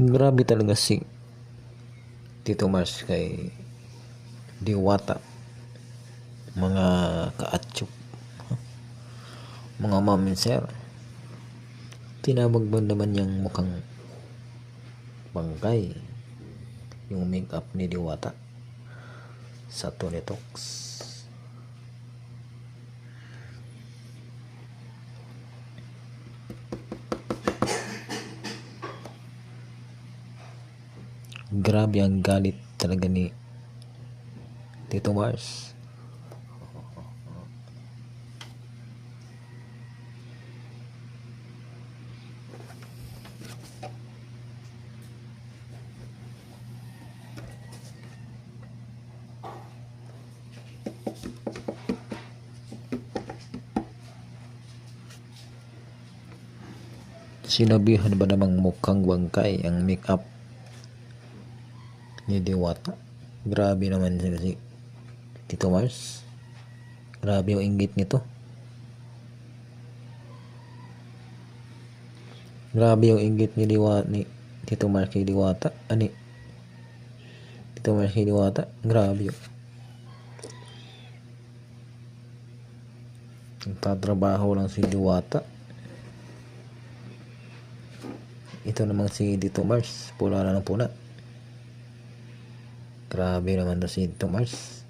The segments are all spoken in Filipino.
Grabe talaga si Tito Mars kay Diwata. Mga kaatsok. Mga mamin sir. Tinawag ba naman yung mukhang bangkay yung make-up ni Diwata sa Tony Talks. Grabe ang galit talaga ni Tito Mars. Sinabihan ba namang mukhang bangkay ang make-up ni Diwata? Grabe naman si Tito Mars. Grabe yung inggit nito. Grabe yung inggit ni Diwata ni Tito Mars kay Diwata. Ani? Tito Mars kay Diwata. Grabe yun. Nagtatrabaho lang si Diwata. Ito namang si Tito Mars. Pula na ng pula. Grabe naman to si Tito Mars.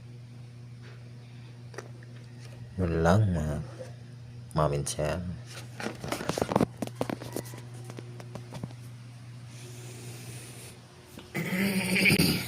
Yun lang mga mamin siya.